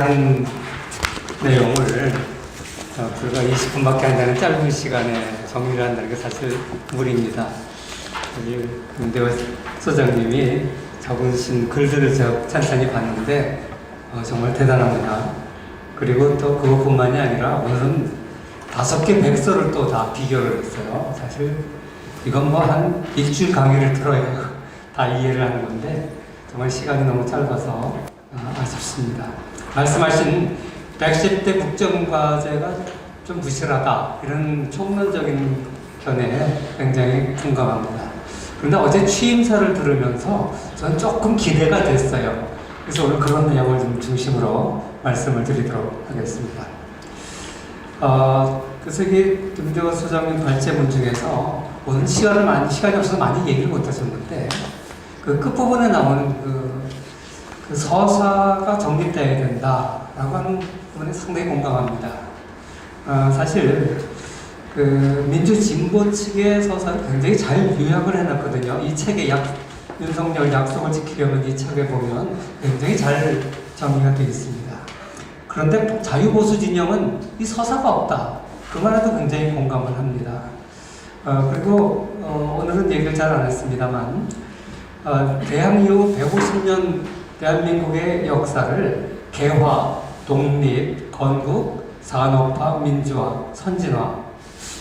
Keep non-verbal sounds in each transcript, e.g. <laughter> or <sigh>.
중요한 내용을 어, 불과 20분밖에 안 되는 짧은 시간에 정리를 한다는 게 사실 무리입니다. 우리 김대호 소장님이 적으신 글들을 제가 찬찬히 봤는데 어, 정말 대단합니다. 그리고 또 그것뿐만이 아니라 오늘은 다섯 개 백서를 또 다 비교를 했어요. 사실 이건 뭐 한 일주일 강의를 들어야 <laughs> 다 이해를 하는 건데 정말 시간이 너무 짧아서 아, 아쉽습니다. 말씀하신 110대 국정과제가 좀 부실하다 이런 총론적인 견해에 굉장히 공감합니다. 그런데 어제 취임사를 들으면서 전 조금 기대가 됐어요. 그래서 오늘 그런 내용을 좀 중심으로 말씀을 드리도록 하겠습니다. 어, 그래서 이게 김대호 소장님 발제문 중에서 오늘 시간을 많이 시간이 없어서 많이 얘기를 못 하셨는데 그 끝부분에 나오는 그, 그 서사가 정립되어야 된다라고 하는 부분에 상당히 공감합니다. 어, 사실 그 민주 진보 측의 서사를 굉장히 잘 요약을 해놨거든요. 이 책의 약 윤석열 약속을 지키려면 이 책에 보면 굉장히 잘 정리가 되어 있습니다. 그런데 자유보수 진영은 이 서사가 없다. 그 말에도 굉장히 공감을 합니다. 어, 그리고 어, 오늘은 얘기를 잘 안 했습니다만 어, 대항 이후 150년 대한민국의 역사를 개화, 독립, 건국, 산업화, 민주화, 선진화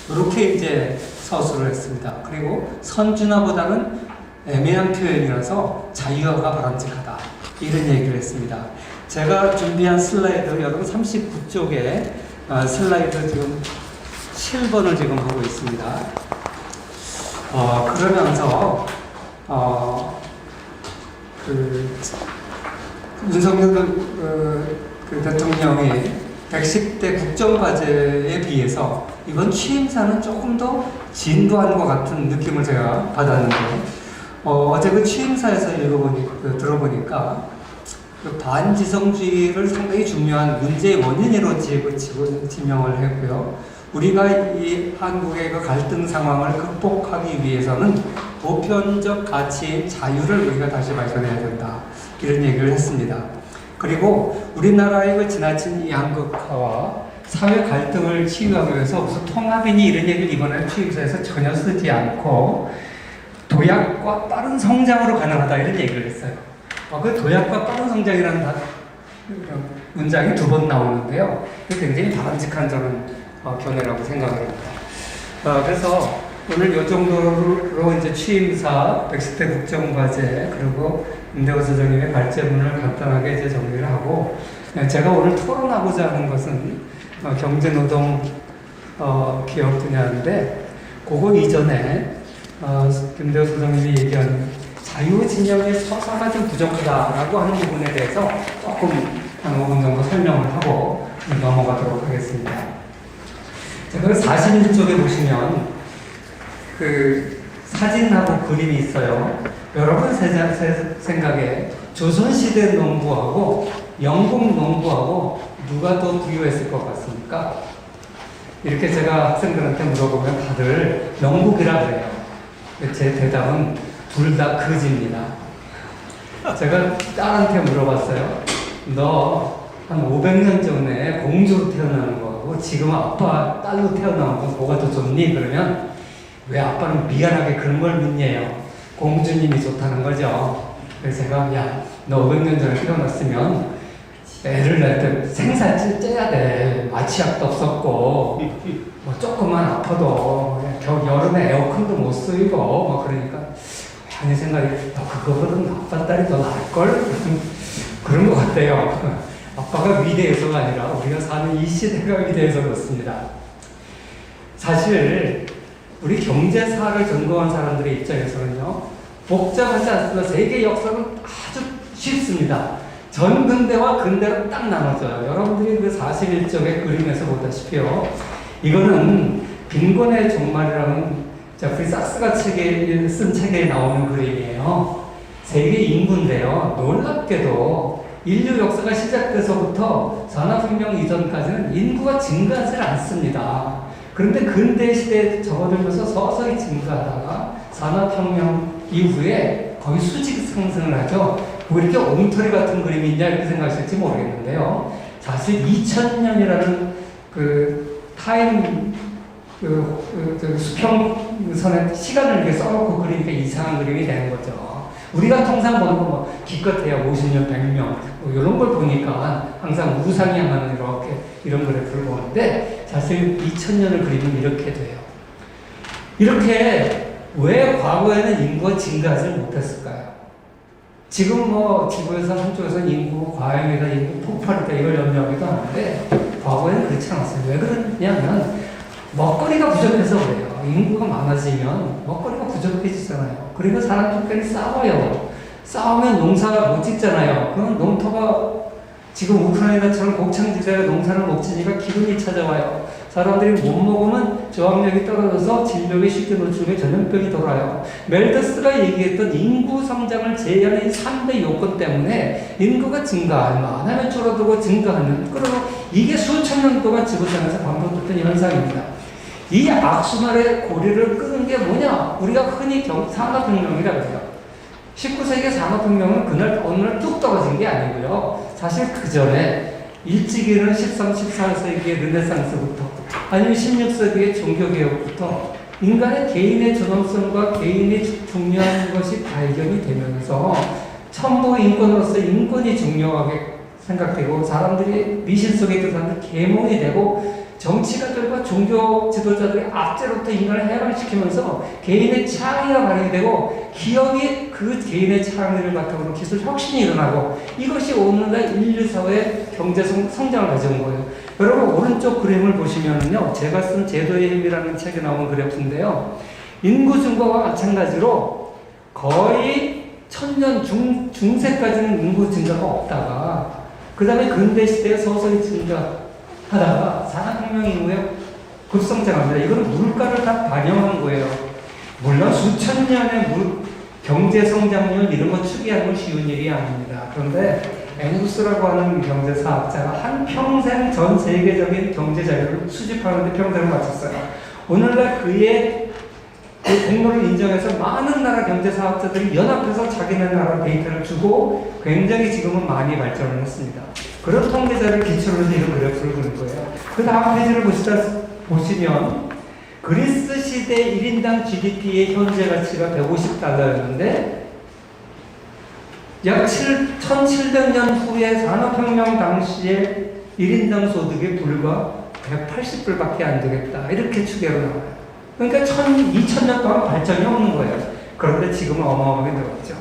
이렇게 이제 서술을 했습니다. 그리고 선진화보다는 애매한 표현이라서 자유화가 바람직하다 이런 얘기를 했습니다. 제가 준비한 슬라이드 여러분 39쪽에 어, 슬라이드 지금 7번을 지금 하고 있습니다. 어, 그러면서 어, 그 윤석열 그, 그 대통령이 110대 국정과제에 비해서 이번 취임사는 조금 더 진도한 것 같은 느낌을 제가 받았는데 어, 어제 그 취임사에서 읽어보니 그, 들어보니까 그 반지성주의를 상당히 중요한 문제의 원인으로 지- 지- 지명을 했고요. 우리가 이 한국의 그 갈등 상황을 극복하기 위해서는 보편적 가치인 자유를 우리가 다시 발견해야 된다. 이런 얘기를 했습니다. 그리고 우리나라의 그 지나친 이 양극화와 사회 갈등을 치유하기 위해서 무슨 통합이니 이런 얘기를 이번에 취임사에서 전혀 쓰지 않고 도약과 빠른 성장으로 가능하다 이런 얘기를 했어요. 어, 그 도약과 빠른 성장이라는 다- 문장이 두 번 나오는데요. 그 굉장히 바람직한 저는 어, 견해라고 생각을 합니다. 어, 그래서 오늘 이 정도로 이제 취임사, 110대 국정과제, 그리고 임대호 소장님의 발제문을 간단하게 이제 정리를 하고, 네, 제가 오늘 토론하고자 하는 것은 어, 경제노동 어, 기업 분야인데, 그거 이전에 어, 김대호 소장님이 얘기한 자유 진영의 서사가 좀 부족하다라고 하는 부분에 대해서 조금 한 5분 정도 설명을 하고 넘어가도록 하겠습니다. 자, 그 41쪽에 보시면 그 사진하고 그림이 있어요. 여러분 생각에 조선시대 농부하고 영국 농부하고 누가 더 부유했을 것 같습니까? 이렇게 제가 학생들한테 물어보면 다들 영국이라 그래요. 제 대답은 둘 다 거지입니다. 제가 딸한테 물어봤어요. 너 한 500년 전에 공주로 태어나는 거하고 지금 아빠 딸로 태어나는 거 뭐가 더 좋니? 그러면 왜 아빠는 미안하게 그런 걸 묻냐요. 공주님이 좋다는 거죠. 그래서 제가 야, 너 500년 전에 태어났으면 애를 낳을 때 생사를 째야 돼. 마취약도 없었고 뭐 조금만 아파도 겨 여름에 에어컨도 못 쓰이고 뭐 그러니까 아니 생각이 야, 그거보다 아빠 딸이 더 나을걸? <laughs> 그런 것 같아요. 아빠가 위대해서가 아니라 우리가 사는 이 시대가 위대해서 그렇습니다. 사실 우리 경제사를 전공한 사람들의 입장에서는요 복잡하지 않습니다. 세계 역사는 아주 쉽습니다. 전근대와 근대로 딱 나눠져요. 여러분들이 그 41쪽의 그림에서 보다시피요. 이거는 빈곤의 종말이라는 제프리 삭스가 책에 쓴 책에 나오는 그림이에요. 세계 인구인데요. 놀랍게도 인류 역사가 시작돼서부터 산업혁명 이전까지는 인구가 증가하지 않습니다. 그런데 근대 시대에 접어들면서 서서히 증가하다가 산업혁명 이후에 거의 수직 상승을 하죠. 왜 이렇게 엉터리 같은 그림이 있냐 이렇게 생각하실지 모르겠는데요. 사실 2000년이라는 그 타임 그, 그, 그 수평선에 시간을 이렇게 써놓고 그리니까 이상한 그림이 되는 거죠. 우리가 통상 보는 거뭐 기껏해야 50년, 100년 뭐 이런 걸 보니까 항상 우상이 향하는 이렇게 이런 그래프를 보는데 사실 2000년을 그리면 이렇게 돼요. 이렇게 왜 과거에는 인구가 증가하지 못했을까요? 지금 뭐 지구에서 한쪽에서 인구 과잉이다, 인구 폭발이다 이걸 염려하기도 하는데 과거에는 그렇지 않았어요. 왜 그러냐면 먹거리가 부족해서 그래요. 인구가 많아지면 먹거리가 부족해지잖아요. 그러니까 사람들끼리 싸워요. 싸우면 농사가 못 짓잖아요. 그럼 농토가 지금 우크라이나처럼 곡창지대에 농사를 못 지니까 기근이 찾아와요. 사람들이 못 먹으면 저항력이 떨어져서 질병에 쉽게 노출돼 전염병이 돌아요. 멜더스가 얘기했던 인구 성장을 제한하는 이 3대 요건 때문에 인구가 증가하면 안 하면 줄어들고 증가하면 그리고 이게 수천 년 동안 지구상에서 반복됐던 현상입니다. 이 악순환의 고리를 끄는 게 뭐냐? 우리가 흔히 경, 산업혁명이라고 해요. 19세기 산업혁명은 그날 날뚝 떨어진 게 아니고요. 사실 그 전에 일찍이는 13, 14세기의 르네상스부터 아니면 16세기의 종교개혁부터 인간의 개인의 존엄성과 개인이 중요한 것이 발견이 되면서 천부 인권으로서 인권이 중요하게 생각되고 사람들이 미신 속에 들어가는 계몽이 되고 정치가들과 종교 지도자들이 압제로부터 인간을 해방시키면서 개인의 창의가 발휘되고 기업이 그 개인의 창의를 바탕으로 기술 혁신이 일어나고 이것이 오늘날 인류 사회의 경제 성- 성장을 가져온 거예요. 여러분 오른쪽 그림을 보시면요, 제가 쓴 제도의 힘이라는 책에 나온 그래프인데요, 인구 증가와 마찬가지로 거의 천년 중 중세까지는 인구 증가가 없다가 그 다음에 근대 시대에 서서히 증가 하다가 산업혁명 이후에 급성장합니다. 이건 물가를 다 반영한 거예요. 물론 수천 년의 물, 경제 성장률 이런 거 추기하는 건 쉬운 일이 아닙니다. 그런데 앵구스라고 하는 경제 사학자가 한 평생 전 세계적인 경제 자료를 수집하는데 평생을 마쳤어요. 오늘날 그의 그 공로를 인정해서 많은 나라 경제사학자들이 연합해서 자기네 나라 데이터를 주고 굉장히 지금은 많이 발전을 했습니다. 그런 통계자를 기초로 해서 그래프를 그릴 거예요. 그 다음 페이지를 보시다, 보시면 그리스 시대 1인당 GDP의 현재 가치가 150달러였는데 약 7, 1700년 후에 산업혁명 당시에 1인당 소득이 불과 180불밖에 안 되겠다. 이렇게 추계로 나와요. 그러니까 1000, 2000년 동안 발전이 없는 거예요. 그런데 지금은 어마어마하게 늘었죠.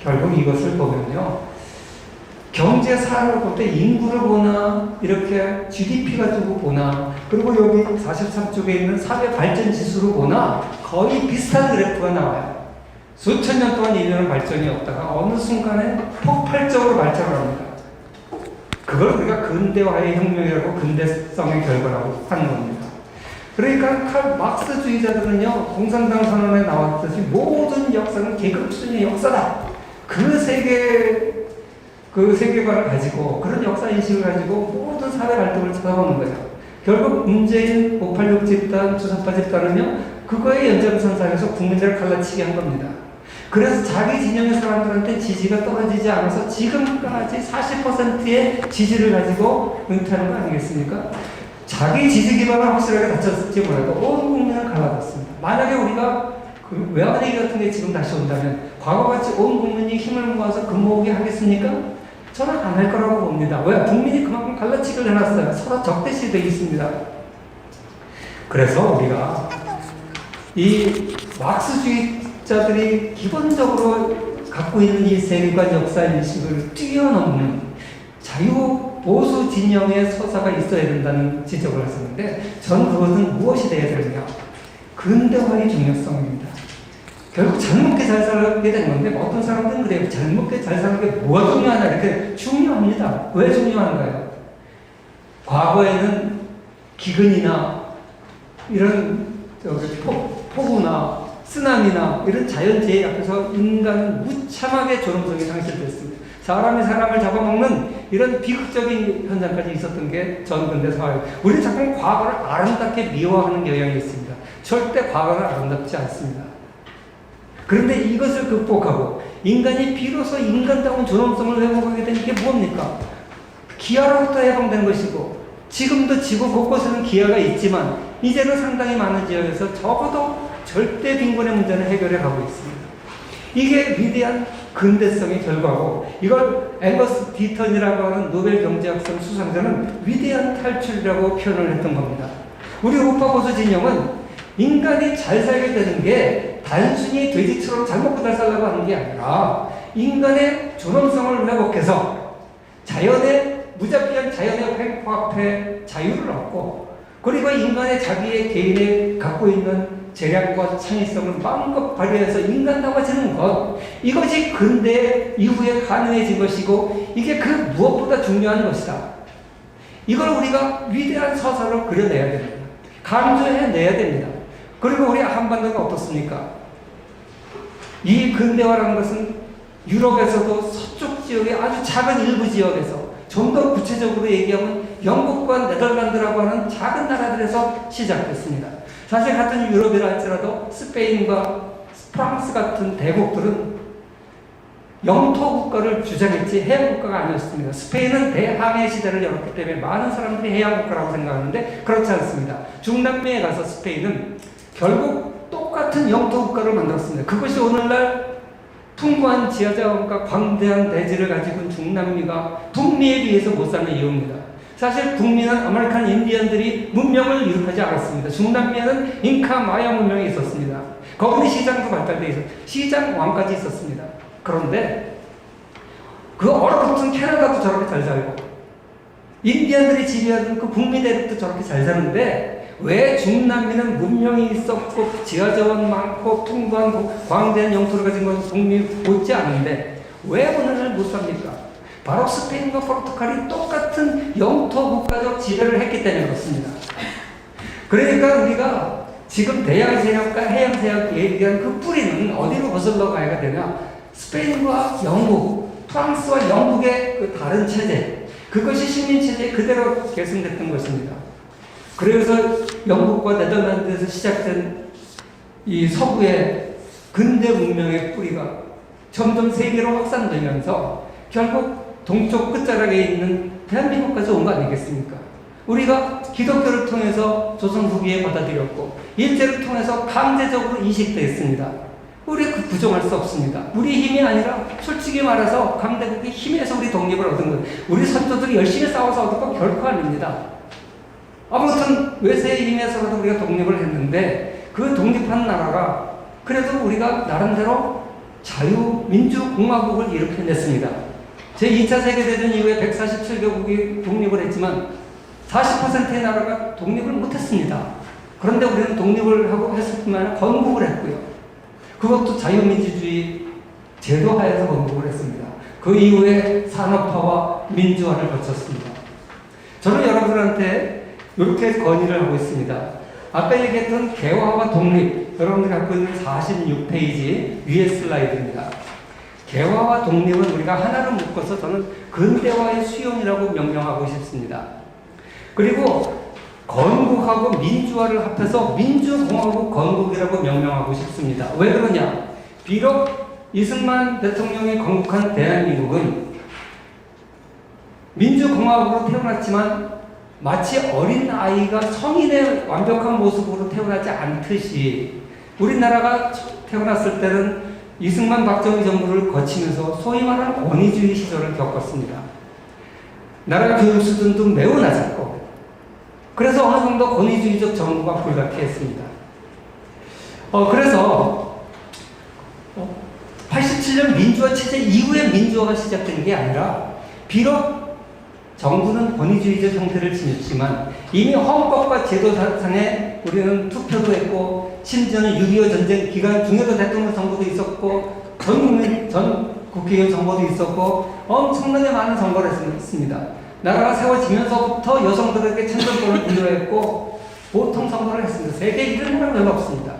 결국 이것을 보면요. 경제 사를 볼 때 인구를 보나 이렇게 GDP 가지고 보나 그리고 여기 43쪽에 있는 사회 발전 지수를 보나 거의 비슷한 그래프가 나와요. 수천 년 동안 인류는 발전이 없다가 어느 순간에 폭발적으로 발전을 합니다. 그걸 우리가 근대화의 혁명이라고 근대성의 결과라고 하는 겁니다. 그러니까 칼 막스주의자들은요 공산당 선언에 나왔듯이 모든 역사는 계급순의 역사다. 그 세계 그 세계관을 가지고 그런 역사 인식을 가지고 모든 사회 활동을 찾아보는 거예요. 결국 문재인 586 집단, 주사파 집단은요 그거의 연장선상에서 국민들을 갈라치게 한 겁니다. 그래서 자기 진영의 사람들한테 지지가 떨어지지 않아서 지금까지 40%의 지지를 가지고 은퇴하는 거 아니겠습니까? 자기 지지 기반을 확실하게 다쳤을지 몰라도 온 국민을 갈라졌습니다. 만약에 우리가 그 외환위기 같은 게 지금 다시 온다면 과거같이 온 국민이 힘을 모아서 근무하게 하겠습니까? 저는 안 할 거라고 봅니다. 왜? 국민이 그만큼 갈라치기를 해놨어요. 서로 적대시 되어 있습니다. 그래서 우리가 이 왁스주의자들이 기본적으로 갖고 있는 이 세계관 역사 인식을 뛰어넘는 자유 보수 진영의 서사가 있어야 된다는 지적을 했었는데 저는 그것은 무엇이 되어야 되느냐 근대화의 중요성입니다. 결국 잘 먹게 잘 살게 된 건데 어떤 사람들은 그래요. 잘 먹게 잘 사는 게 뭐가 중요하냐 이렇게 중요합니다. 왜 중요한가요? 과거에는 기근이나 이런 폭, 폭우나 쓰나미나 이런 자연재해 앞에서 인간은 무참하게 존엄성이 상실됐습니다. 사람이 사람을 잡아먹는 이런 비극적인 현상까지 있었던 게 전근대 사회. 우리 자꾸 과거를 아름답게 미워하는 경향이 있습니다. 절대 과거는 아름답지 않습니다. 그런데 이것을 극복하고 인간이 비로소 인간다운 존엄성을 회복하게 된 게 뭡니까? 기아로부터 해방된 것이고 지금도 지구 곳곳에는 기아가 있지만 이제는 상당히 많은 지역에서 적어도 절대 빈곤의 문제는 해결해 가고 있습니다. 이게 위대한 근대성의 결과고 이걸 앵거스 디턴이라고 하는 노벨 경제학상 수상자는 위대한 탈출이라고 표현을 했던 겁니다. 우리 우파 보수 진영은 인간이 잘 살게 되는 게 단순히 돼지처럼 잘 먹고 잘 살라고 하는 게 아니라 인간의 존엄성을 회복해서 자연의 무자비한 자연의 횡포 앞에 자유를 얻고 그리고 인간의 자기의 개인의 갖고 있는 재량과 창의성을 마음껏 발휘해서 인간다워지는 것 이것이 근대 이후에 가능해진 것이고 이게 그 무엇보다 중요한 것이다. 이걸 우리가 위대한 서사로 그려내야 됩니다. 강조해내야 됩니다. 그리고 우리 한반도가 어떻습니까? 이 근대화라는 것은 유럽에서도 서쪽 지역의 아주 작은 일부 지역에서 좀 더 구체적으로 얘기하면 영국과 네덜란드라고 하는 작은 나라들에서 시작됐습니다. 사실 같은 유럽이라 할지라도 스페인과 프랑스 같은 대국들은 영토 국가를 주장했지 해양 국가가 아니었습니다. 스페인은 대항해 시대를 열었기 때문에 많은 사람들이 해양 국가라고 생각하는데 그렇지 않습니다. 중남미에 가서 스페인은 결국 똑같은 영토 국가를 만들었습니다. 그것이 오늘날 풍부한 지하자원과 광대한 대지를 가지고 있는 중남미가 북미에 비해서 못 사는 이유입니다. 사실 북미는 아메리칸 인디언들이 문명을 유럽하지 않았습니다. 중남미에는 잉카 마야 문명이 있었습니다. 거기는 시장도 발달돼 있었, 시장 왕까지 있었습니다. 그런데 그 얼어붙은 캐나다도 저렇게 잘 살고 인디언들이 지배하던 그 북미 대륙도 저렇게 잘 사는데 왜 중남미는 문명이 있었고 지하자원 많고 풍부한 광대한 영토를 가진 건 북미 못지 않은데 왜 오늘날 못 삽니까? 바로 스페인과 포르투갈이 똑같은 영토 국가적 지배를 했기 때문에 그렇습니다. 그러니까 우리가 지금 대양 세력과 해양 세력 얘기한 그 뿌리는 어디로 거슬러 가야 되냐? 스페인과 영국, 프랑스와 영국의 그 다른 체제, 그것이 식민 체제 그대로 계승됐던 것입니다. 그래서 영국과 네덜란드에서 시작된 이 서구의 근대 문명의 뿌리가 점점 세계로 확산되면서 결국 동쪽 끝자락에 있는 대한민국까지 온 거 아니겠습니까? 우리가 기독교를 통해서 조선 후기에 받아들였고 일제를 통해서 강제적으로 이식됐습니다. 우리 그 부정할 수 없습니다. 우리 힘이 아니라 솔직히 말해서 강대국의 힘에서 우리 독립을 얻은 것. 우리 선조들이 열심히 싸워서 얻은 건 결코 아닙니다. 아무튼 외세의 힘에서라도 우리가 독립을 했는데 그 독립한 나라가 그래도 우리가 나름대로 자유민주공화국을 일으켜냈습니다. 제2차 세계대전 이후에 147개국이 독립을 했지만 40%의 나라가 독립을 못했습니다. 그런데 우리는 독립을 하고 했을 뿐만 아니라 건국을 했고요. 그것도 자유민주주의 제도 하에서 건국을 했습니다. 그 이후에 산업화와 민주화를 거쳤습니다. 저는 여러분들한테 이렇게 건의를 하고 있습니다. 아까 얘기했던 개화와 독립, 여러분들이 갖고 있는 46페이지 위에 슬라이드입니다. 개화와 독립은 우리가 하나로 묶어서 저는 근대화의 수용이라고 명명하고 싶습니다. 그리고 건국하고 민주화를 합해서 민주공화국 건국이라고 명명하고 싶습니다. 왜 그러냐? 비록 이승만 대통령이 건국한 대한민국은 민주공화국으로 태어났지만 마치 어린 아이가 성인의 완벽한 모습으로 태어나지 않듯이 우리나라가 태어났을 때는 이승만 박정희 정부를 거치면서 소위 말하는 권위주의 시절을 겪었습니다. 나라 교육 수준도 매우 낮았고 그래서 어느 정도 권위주의적 정부가 불가피했습니다. 어, 그래서 87년 민주화 체제 이후에 민주화가 시작된 게 아니라 비록 정부는 권위주의적 형태를 지녔지만 이미 헌법과 제도상에 우리는 투표도 했고 심지어는 6.25 전쟁 기간 중에도 대통령 선거도 있었고 전 국민 전 국회의원 선거도 있었고 엄청나게 많은 선거를 했습니다. 나라가 세워지면서부터 여성들에게 참정권을 부여했고 보통 선거를 했습니다. 세계 이런 나라 별로 없습니다.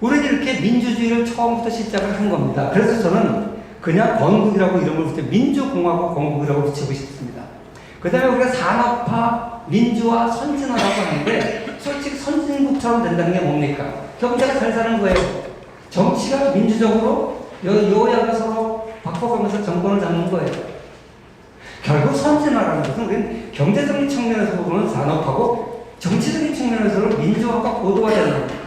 우리는 이렇게 민주주의를 처음부터 시작을 한 겁니다. 그래서 저는 그냥 건국이라고 이름을 붙여 민주공화국 건국이라고 붙이고 싶습니다. 그 다음에 우리가 산업화, 민주화, 선진화라고 하는데 솔직히 선진국처럼 된다는 게 뭡니까? 경제가 잘 사는 거예요. 정치가 민주적으로 여, 여야가 서로 바꿔가면서 정권을 잡는 거예요. 결국 선진화라는 것은 우리는 경제적인 측면에서 보면 산업하고 정치적인 측면에서는 민주화가 고도화되는 겁니다.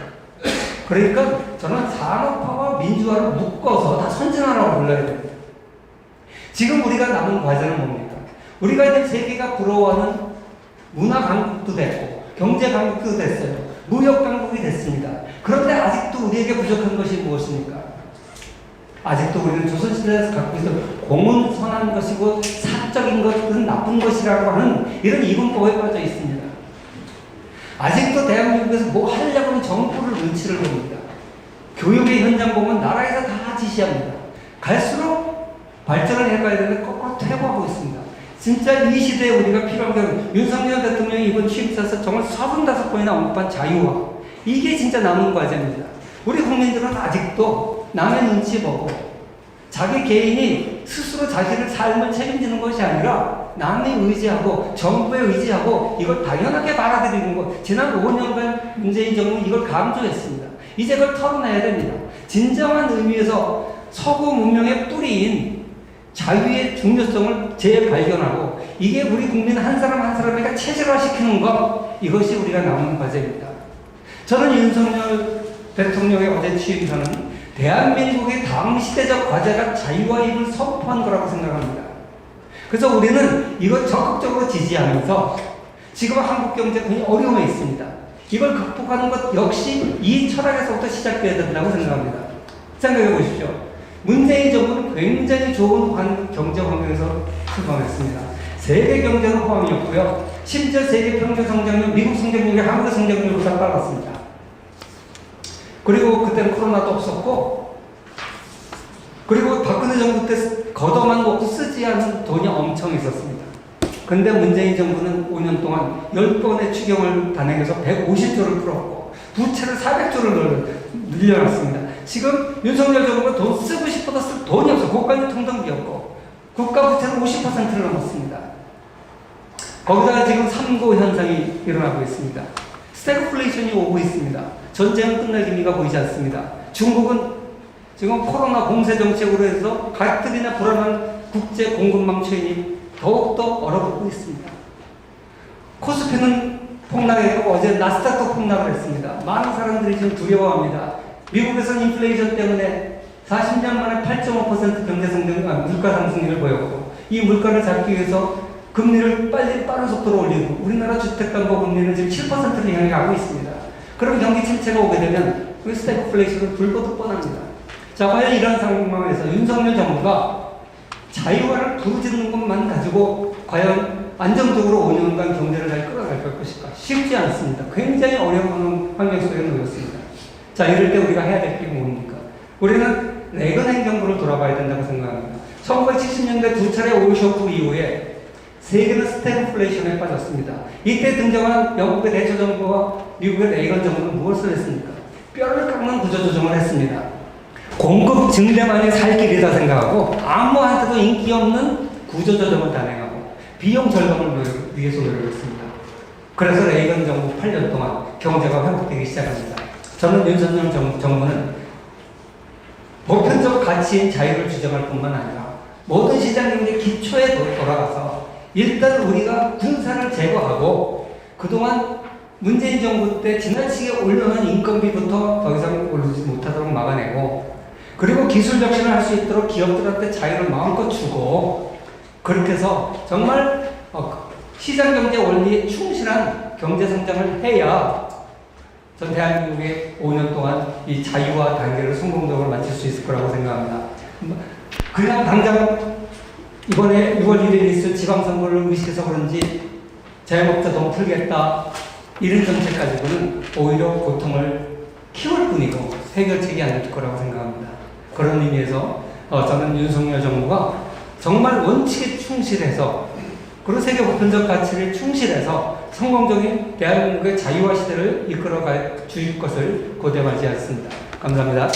그러니까 저는 산업화와 민주화를 묶어서 다 선진화라고 불러야 됩니다. 지금 우리가 남은 과제는 뭡니까? 우리가 이제 세계가 부러워하는 문화 강국도 됐고 경제 강국도 됐어요. 무역 강국이 됐습니다. 그런데 아직도 우리에게 부족한 것이 무엇입니까? 아직도 우리는 조선시대에서 갖고 있던 공은 선한 것이고 사적인 것은 나쁜 것이라고 하는 이런 이분법에 빠져 있습니다. 아직도 대한민국에서 뭐 하려고 하면 정부를 눈치를 봅니다. 교육의 현장 보면 나라에서 다 지시합니다. 갈수록 발전을 해가야 되는데 거꾸로 퇴보하고 있습니다. 진짜 이 시대에 우리가 필요한 건 윤석열 대통령이 이번 취임사에서 정말 35번이나 언급한 자유화. 이게 진짜 남은 과제입니다. 우리 국민들은 아직도 남의 눈치 보고 자기 개인이 스스로 자신의 삶을 책임지는 것이 아니라 남의 의지하고 정부의 의지하고 이걸 당연하게 받아들이는 것. 지난 5년간 문재인 정부는 이걸 강조했습니다. 이제 그걸 털어내야 됩니다. 진정한 의미에서 서구 문명의 뿌리인 자유의 중요성을 재발견하고 이게 우리 국민 한 사람 한 사람에게 체질화시키는 것 이것이 우리가 남은 과제입니다. 저는 윤석열 대통령의 어제 취임사는 대한민국의 당시대적 과제가 자유화입을 선포한 거라고 생각합니다. 그래서 우리는 이걸 적극적으로 지지하면서 지금 한국 경제 굉장히 어려움에 있습니다. 이걸 극복하는 것 역시 이 철학에서부터 시작돼야 된다고 생각합니다. 생각해 보십시오. 문재인 정부는 굉장히 좋은 환- 경제 환경에서 출범했습니다. 세계 경제로 포함이었고요. 심지어 세계 평균 성장률, 미국 성장률이 한국의 성장률보다 빨랐습니다. 그리고 그때는 코로나도 없었고, 그리고 박근혜 정부 때 걷어만 먹고 쓰지 않은 돈이 엄청 있었습니다. 근데 문재인 정부는 5년 동안 10번의 추경을 단행해서 150조를 풀었고, 부채를 400조를 늘려놨습니다. 지금 윤석열 정부가 돈 쓰고 싶어도 쓸 돈이 없어. 국가는 통정비였고, 국가 부채는 50%를 넘었습니다. 거기다가 지금 3고 현상이 일어나고 있습니다. 스태그플레이션이 오고 있습니다. 전쟁은 끝날 기미가 보이지 않습니다. 중국은 지금 코로나 공세 정책으로 해서 갈등이나 불안한 국제 공급망 체인이 더욱더 얼어붙고 있습니다. 코스피는 폭락했고 어제 나스닥도 폭락을 했습니다. 많은 사람들이 지금 두려워합니다. 미국에서는 인플레이션 때문에 40년 만에 8.5% 경제 성장, 아, 물가 상승률을 보였고 이 물가를 잡기 위해서 금리를 빨리 빠른 속도로 올리고 우리나라 주택담보 금리는 지금 7%를 향해 가고 있습니다. 그럼 경기 침체가 오게 되면 그 스태그플레이션은 불보듯 뻔합니다. 자, 과연 이런 상황에서 윤석열 정부가 자유화를 부르짖는 것만 가지고 과연 안정적으로 5년간 경제를 잘 끌어갈 것일까? 쉽지 않습니다. 굉장히 어려운 환경 속에 놓였습니다. 자, 이럴 때 우리가 해야 될 게 뭡니까? 우리는 레건 행정부를 돌아봐야 된다고 생각합니다. 1970년대 두 차례 오일 쇼크 이후에 세계는 스태그플레이션에 빠졌습니다. 이때 등장한 영국의 대처 정부와 미국의 레이건 정부는 무엇을 했습니까? 뼈를 깎는 구조 조정을 했습니다. 공급 증대만이 살 길이다 생각하고 아무한테도 인기 없는 구조 조정을 단행하고 비용 절감을 위해서 노력했습니다. 그래서 레이건 정부 8년 동안 경제가 회복되기 시작합니다. 저는 윤석열 정, 정부는 보편적 가치인 자유를 주장할 뿐만 아니라 모든 시장 경제 기초에 도- 돌아가서 일단 우리가 군사를 제거하고 그동안 문재인 정부 때 지나치게 올려놓은 인건비부터 더 이상 오르지 못하도록 막아내고 그리고 기술 혁신을 할 수 있도록 기업들한테 자유를 마음껏 주고 그렇게 해서 정말 어, 시장 경제 원리에 충실한 경제 성장을 해야 전 대한민국의 5년 동안 이 자유화 단계를 성공적으로 마칠 수 있을 거라고 생각합니다. 그냥 당장 이번에 6월 1일에 있을 지방선거를 의식해서 그런지 자영업자 돈 풀겠다 이런 정책 가지고는 오히려 고통을 키울 뿐이고 해결책이 아닐 거라고 생각합니다. 그런 의미에서 어, 저는 윤석열 정부가 정말 원칙에 충실해서 그리고 세계 보편적 가치를 충실해서 성공적인 대한민국의 자유화 시대를 이끌어갈 줄 것을 고대하지 않습니다. 감사합니다.